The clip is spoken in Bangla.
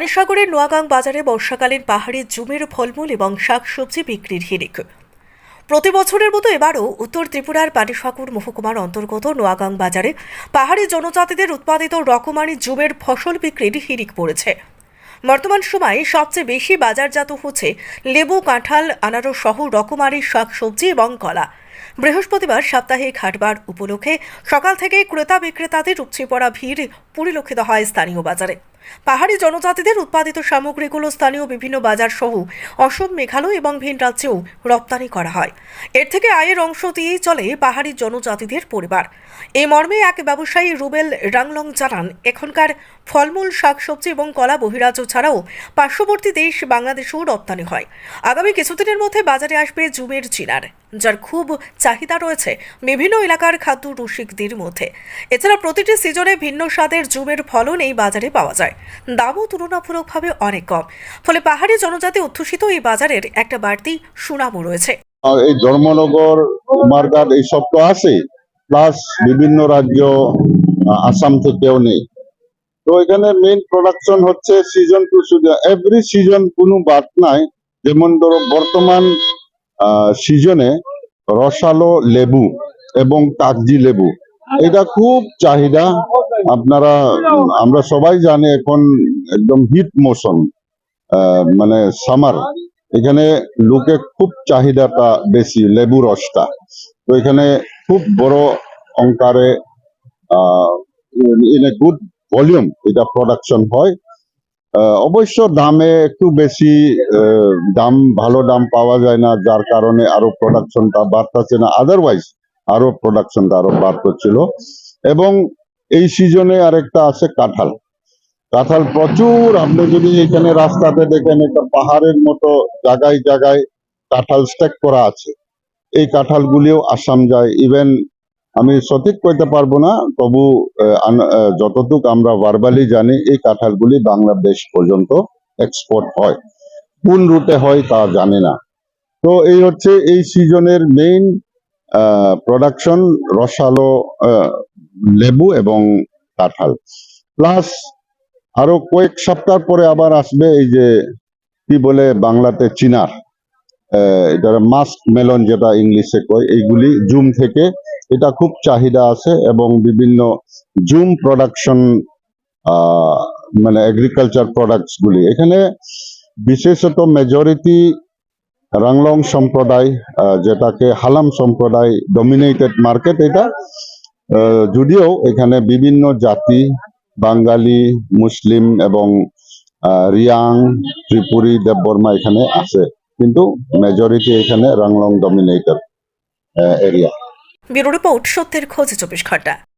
পানিসাগরের নোয়াগাং বাজারে বর্ষাকালীন পাহাড়ি জুমের ফলমূল এবং শাকসবজি বিক্রির হিড়িক। প্রতি বছরের মতো এবারও উত্তর ত্রিপুরার পানিসাগর মহকুমার অন্তর্গত নোয়াগাং বাজারে পাহাড়ি জনজাতিদের উৎপাদিত রকমারি জুমের ফসল বিক্রির হিড়িক পড়েছে। বর্তমান সময়ে সবচেয়ে বেশি বাজারজাত হচ্ছে লেবু, কাঁঠাল, আনারস সহ রকমারি শাকসবজি এবং কলা। বৃহস্পতিবার সাপ্তাহিক হাটবার উপলক্ষে সকাল থেকেই ক্রেতা বিক্রেতাদের উপচে পড়া ভিড় পরিলক্ষিত হয় স্থানীয় বাজারে। পাহাড়ি জনজাতিদের উৎপাদিত সামগ্রীগুলো স্থানীয় বিভিন্ন বাজার সহ অসম, মেঘালয় এবং ভিন রাজ্যেও রপ্তানি করা হয়। এর থেকে আয়ের অংশ দিয়েই চলে পাহাড়ি জনজাতিদের পরিবার। এই মর্মে এক ব্যবসায়ী রুবেল রাংলং জানান, এখনকার ফলমূল, শাকসবজি এবং কলা বহিরাজ্য ছাড়াও পার্শ্ববর্তী দেশ বাংলাদেশেও রপ্তানি হয়। আগামী কিছুদিনের মধ্যে বাজারে আসবে জুমের চিনার যার খুব চাহিদা রয়েছে বিভিন্ন এলাকার খাদ্য রসিকদের মধ্যে। এছাড়া প্রতিটি সিজনে ভিন্ন স্বাদের জুমের ফলন এই বাজারে পাওয়া যায়। দামও তুলনামূলকভাবে অনেক কম। ফলে পাহাড়ি জনজাতি অধ্যুষিত এই বাজারের একটা বাড়তি সুনামও রয়েছে। এই ধর্মনগর কুমারঘাট এইসব তো আছে প্লাস বিভিন্ন রাজ্য আসাম থেকেও নেই। তো এখানে মেইন প্রোডাকশন হচ্ছে season two season every season কোনো বাদ নাই, যেমন ধরো বর্তমান সিজনে রসালো লেবু এবং কাগজি লেবু। এটা খুব চাহিদা আপনারা, আমরা সবাই জানি এখন একদম হিট মৌসুম মানে সামার এখানে লোকে খুব চাহিদাটা বেশি, লেবু রসটা। তো এখানে খুব বড় অঙ্কারে ইন এ গুড ভলিউম এটা প্রোডাকশন হয়। অবশ্য দামে একটু বেশি দাম, ভালো দাম পাওয়া যায় না, যার কারণে আরও প্রোডাকশনটা বাড়তেছে না। আদারওয়াইজ আরও প্রোডাকশনটা আরও বাড়তেছিল এবং এই সিজনে আরেকটা আছে কাঁঠাল। কাঁঠাল প্রচুর, আপনি যদি এখানে রাস্তাতে দেখেন, একটা পাহাড়ের মতো জায়গায় জায়গায় কাঁঠাল স্ট্যাক করা আছে। এই কাঁঠালগুলিও আসাম যায়। ইভেন আমি সঠিক কইতে পারব না, তবু যতটুক আমরা ভার্বালি জানি, এই কাঁঠালগুলি বাংলাদেশ পর্যন্ত এক্সপোর্ট হয়। কোন রুটে হয় তা জানি না। তো এই হচ্ছে, এই সিজনের মেইন প্রোডাকশন রসালো লেবু এবং কাঁঠাল প্লাস আরও কয়েক সপ্তাহ পরে আবার আসবে এই যে কি বলে বাংলাতে চিনার। এটা মাস্ক মেলন যেটা ইংলিশে কয়, এইগুলি জুম থেকে এটা খুব চাহিদা আছে এবং বিভিন্ন জুম প্রোডাকশন মানে এগ্রিকালচার প্রোডাক্টস গুলি এখানে বিশেষত মেজরিটি রাংলং সম্প্রদায় যেটাকে হালাম সম্প্রদায় ডমিনেটেড মার্কেট এটা। যদিও এখানে বিভিন্ন জাতি, বাঙালি, মুসলিম এবং রিয়াং, ত্রিপুরী দেববর্মা এখানে আছে। কিন্তু মেজরিটি এখানে Ranglong dominated area bureau report সত্যের খোঁজ চব্বিশ ঘণ্টা।